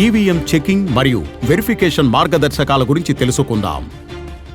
EVM checking మరియు verification మార్గదర్శకాల గురించి తెలుసుకుందాం.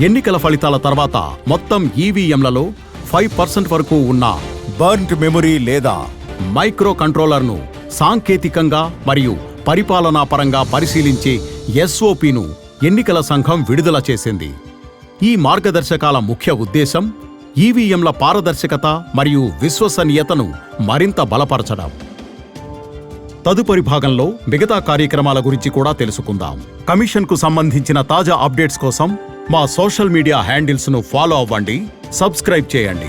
ఎన్నికల ఫలితాల తర్వాత మొత్తం ఈవీఎంలలో ఫైవ్ పర్సెంట్ వరకు ఉన్న బర్న్డ్ మెమరీ లేదా మైక్రో కంట్రోలర్ను సాంకేతికంగా మరియు పరిపాలనాపరంగా పరిశీలించే ఎస్ఓపిను ఎన్నికల సంఘం విడుదల చేసింది. ఈ మార్గదర్శకాల ముఖ్య ఉద్దేశం ఈవీఎంల పారదర్శకత మరియు విశ్వసనీయతను మరింత బలపరచడం. తదుపరి భాగంలో మిగతా కార్యక్రమాల గురించి కూడా తెలుసుకుందాం. కమిషన్కు సంబంధించిన తాజా అప్డేట్స్ కోసం మా సోషల్ మీడియా హ్యాండిల్స్ను ఫాలో అవ్వండి సబ్స్క్రైబ్ చేయండి.